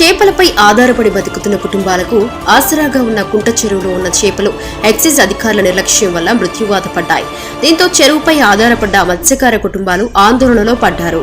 చేపలపై ఆధారపడి బతుకుతున్న కుటుంబాలకు ఆసరాగా ఉన్న కుంట చెరువులో ఉన్న చేపలు ఎక్సైజ్ అధికారుల నిర్లక్ష్యం వల్ల మృత్యువాత పడ్డాయి. దీంతో చెరువుపై ఆధారపడ్డ మత్స్యకార కుటుంబాలు ఆందోళనలో పడ్డారు.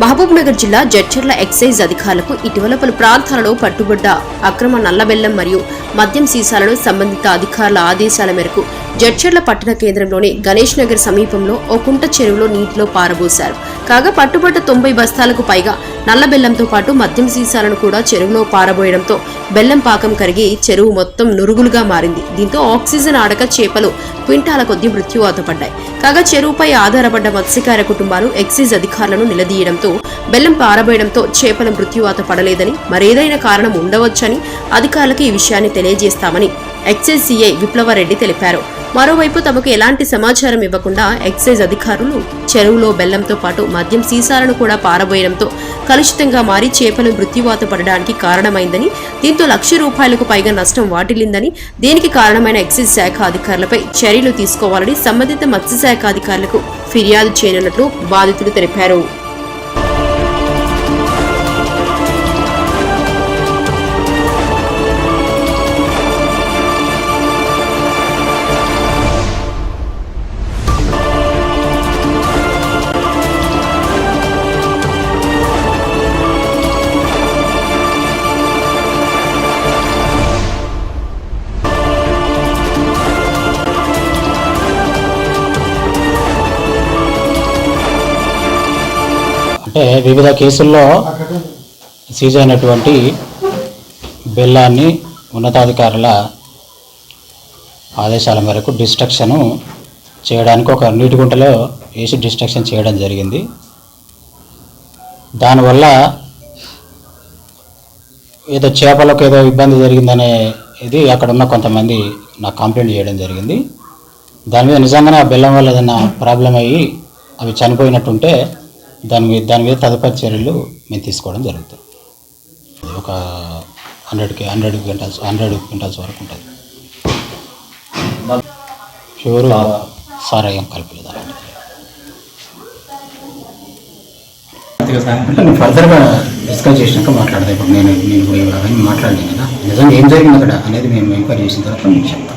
మహబూబ్ నగర్ జిల్లా జడ్చర్ల ఎక్సైజ్ అధికారులకు ఇటీవల పలు ప్రాంతాలలో పట్టుబడ్డ అక్రమ నల్లబెల్లం మరియు మద్యం సీసాలను సంబంధిత అధికారుల ఆదేశాల మేరకు జడ్చర్ల పట్టణ కేంద్రంలోని గణేష్ నగర్ సమీపంలో ఓ కుంట చెరువులో నీటిలో పారబోశారు. కాగా పట్టుబట్ట తొంభై బస్తాలకు పైగా నల్ల బెల్లంతో పాటు మద్యం సీసాలను కూడా చెరువులో పారబోయడంతో బెల్లం పాకం కరిగి చెరువు మొత్తం నురుగులుగా మారింది. దీంతో ఆక్సిజన్ ఆడక చేపలు క్వింటాల కొద్దీ మృత్యువాత పడ్డాయి కాగా చెరువుపై ఆధారపడ్డ మత్స్యకార కుటుంబాలు ఎక్సైజ్ అధికారులను నిలదీయడంతో బెల్లం పారబోయడంతో చేపల మృత్యువాత పడలేదని మరేదైనా కారణం ఉండవచ్చని అధికారులకు ఈ విషయాన్ని తెలియజేస్తామని ఎక్సైజ్ సీఐ విప్లవారెడ్డి తెలిపారు. మరోవైపు తమకు ఎలాంటి సమాచారం ఇవ్వకుండా ఎక్సైజ్ అధికారులు చెరువులో బెల్లంతో పాటు మద్యం సీసాలను కూడా పారబోయడంతో కలుషితంగా మారి చేపలు మృత్యువాత పడడానికి కారణమైందని దీంతో లక్ష రూపాయలకు పైగా నష్టం వాటిల్లిందని దీనికి కారణమైన ఎక్సైజ్ శాఖ అధికారులపై చర్యలు తీసుకోవాలని సంబంధిత మత్స్యశాఖ అధికారులకు ఫిర్యాదు చేయనున్నట్లు బాధితులు తెలిపారు. అంటే వివిధ కేసుల్లో సీజ్ అయినటువంటి బెల్లాన్ని ఉన్నతాధికారుల ఆదేశాల మేరకు డిస్ట్రక్షను చేయడానికి ఒక నీటి గుంటలో వేసి డిస్ట్రక్షన్ చేయడం జరిగింది. దానివల్ల ఏదో చేపలకు ఏదో ఇబ్బంది జరిగిందనే ఇది అక్కడ ఉన్న కొంతమంది నాకు కంప్లైంట్ చేయడం జరిగింది. దాని మీద నిజంగానే ఆ బెల్లం వల్ల ఏదైనా ప్రాబ్లం అయ్యి అవి చనిపోయినట్టుంటే దాని మీద దాని మీద తదుపరి చర్యలు మేము తీసుకోవడం జరుగుతుంది. ఒక హండ్రెడ్కి హండ్రెడ్ క్వింటల్స్ హండ్రెడ్ క్వింటల్స్ వరకు ఉంటుంది. ప్యూర్ సారాయం కలపలేదు ఫర్దర్గా డిస్కస్ చేసినాక మాట్లాడదాం. ఇప్పుడు నేను నేను అవన్నీ మాట్లాడలేను కదా. నిజంగా ఏం జరిగింది అక్కడ అనేది మేము ఎంక్వైరీ చేసిన తర్వాత మీకు చెప్తాను